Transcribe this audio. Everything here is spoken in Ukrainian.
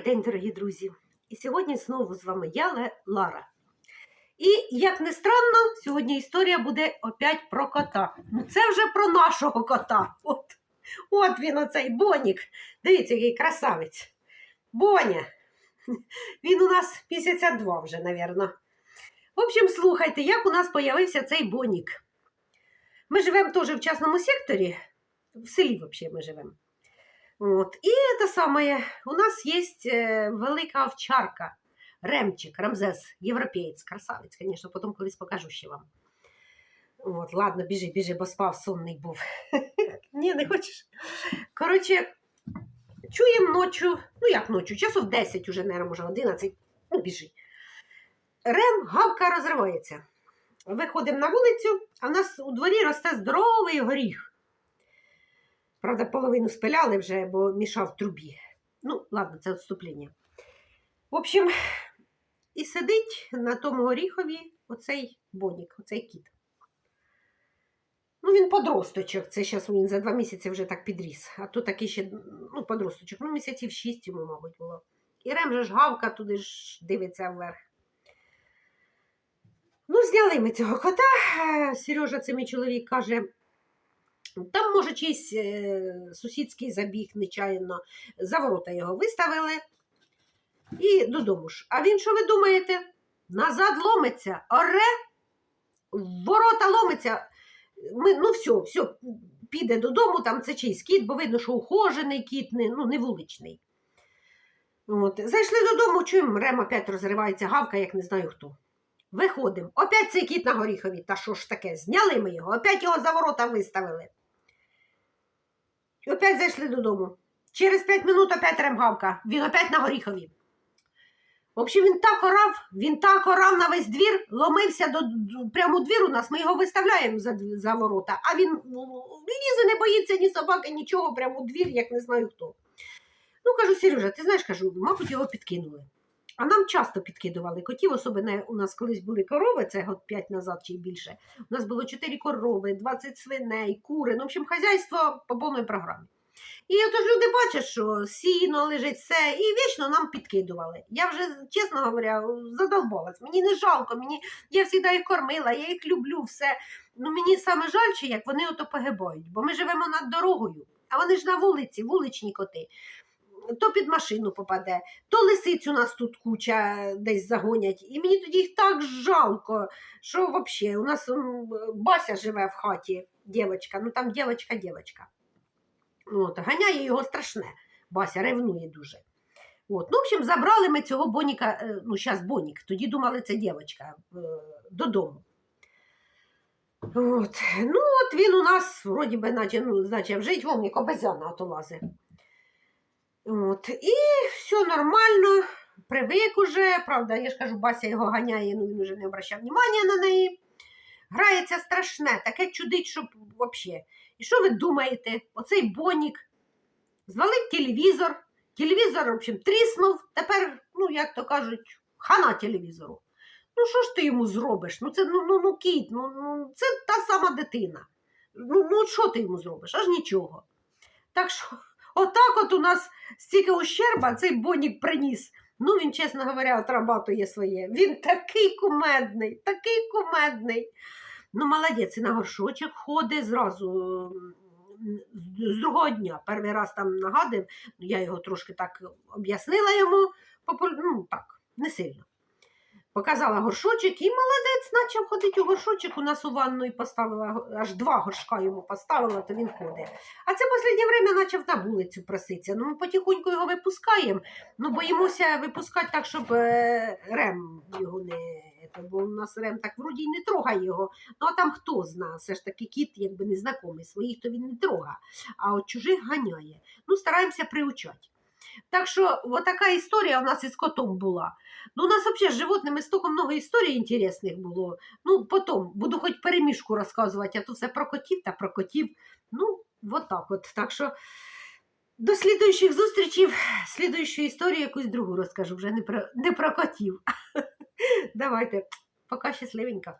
Добрий день, дорогі друзі! І сьогодні знову з вами я, Лара. І, як не странно, сьогодні історія буде опять про кота. Ну, це вже про нашого кота. От, от він, оцей Бонік. Дивіться, який красавець. Боня. Він у нас місяця два вже, напевно. В общем, слухайте, як у нас появився цей Бонік. Ми живемо теж в частному секторі, в селі взагалі ми живемо. От. І те саме, у нас є е, велика овчарка, Ремчик, Рамзес, європеєць, красавець, звісно, потім колись покажу ще вам. От, ладно, біжи, біжи, бо спав, сонний був. Ні, не хочеш. Коротше, чуємо ночі, ну як ночі, часу в 10 уже, наверное, може 11, ну біжи. Рем, гавка розривається. Виходимо на вулицю, а в нас у дворі росте здоровий горіх. Правда, половину спиляли вже, бо мішав трубі. Ну, ладно, це відступлення. В общем, і сидить на тому горіхові оцей бонік, оцей кіт. Ну, він подросточок. Це зараз він за два місяці вже так підріс. А то такий ще ну, подросточок. Ну, місяців шість йому, мабуть, було. І Рем же ж гавка туди ж дивиться вверх. Ну, зняли ми цього кота. Сережа, це мій чоловік, каже. Там, може, чийсь е, сусідський забіг нечаянно, за ворота його виставили і додому ж. А він, що ви думаєте? Назад ломиться, оре, ворота ломиться. Ми, ну, все, все, піде додому, там це чийсь кіт, бо видно, що ухожений кіт, не, ну, не вуличний. От. Зайшли додому, чуємо, Рем опять розривається, гавка, як не знаю хто. Виходимо. Опять цей кіт на горіхові. Та що ж таке? Зняли ми його, опять його за ворота виставили. І опять зайшли додому. Через 5 минут опять ремгавка. Він опять на горіхові. В общем, він так орав, він так орав на весь двір, ломився до, прямо двір у нас, ми його виставляємо за, за ворота, а він лізе, не боїться ні собаки, нічого, прямо у двір, як не знаю хто. Ну, кажу, Сережа, ти знаєш, кажу, мабуть, його підкинули. А нам часто підкидували котів, особливо у нас колись були корови, це год 5 назад чи більше. У нас було 4 корови, 20 свиней, кури. Ну, в общем, хазяйство по повній програмі. І отож люди бачать, що сіно лежить все, і вічно нам підкидували. Я вже, чесно говоря, задовбалась. Мені не жалко, мені я завжди їх кормила, я їх люблю, все. Ну мені саме жаль, що як вони ото погибають, бо ми живемо над дорогою, а вони ж на вулиці, вуличні коти. То під машину попаде, то лисицю нас тут куча десь загонять. І мені тоді їх так жалко, що взагалі у нас Бася живе в хаті, дівчинка, ну там дівчинка, дівчинка. От, ганяє його страшне. Бася ревнує дуже. От. Ну, в общем, забрали ми цього Боніка, е, ну, зараз Бонік, тоді думали, це дівчинка, е, додому. От. Ну, от він у нас, вроді би, наче, ну, значить, жить, вон як обезьяна ото лазить. От. І все нормально, привик уже, правда, я ж кажу, Бася його ганяє, ну він уже не обращав внимання на неї. Грається страшне, таке чудить, щоб взагалі. І що ви думаєте? Оцей Бонік звалив телевізор, телевізор, в общем, тріснув, тепер, ну, як то кажуть, хана телевізору. Ну, що ж ти йому зробиш? Ну, це ну, ну, ну кіт, ну, ну, це та сама дитина. Ну, ну, що ти йому зробиш? Аж нічого. Так що, отак от у нас стільки ущерба цей Бонік приніс. Ну, він, чесно говоря, отрабатує своє. Він такий кумедний, такий кумедний. Ну, молодець, і на горшочок ходить зразу з другого дня. Перший раз там нагадив, я його трошки так об'яснила йому, ну так, не сильно. Показала горшочок і молодець почав ходити у горшочок. У нас у ванну і поставила аж два горшка йому поставила, то він ходить. А це останнє время почав на вулицю проситися. Ну, ми потихоньку його випускаємо, ну боїмося випускати так, щоб е, рем його не. Бо у нас рем так вроді й не трогає його. Ну а там хто знає, все ж таки кіт якби незнайомий, своїх то він не трогає, а от чужих ганяє. Ну, стараємося приучати. Так що от така історія у нас із котом була. Ну, у нас взагалі з животними стільки много історій інтересних було. Ну, потім буду хоч перемішку розказувати, а то все про котів та про котів. Ну, от так от. Так що до слідуючих зустрічей, слідуючу історію якусь другу розкажу, вже не про, не про котів. Давайте, пока щасливенько.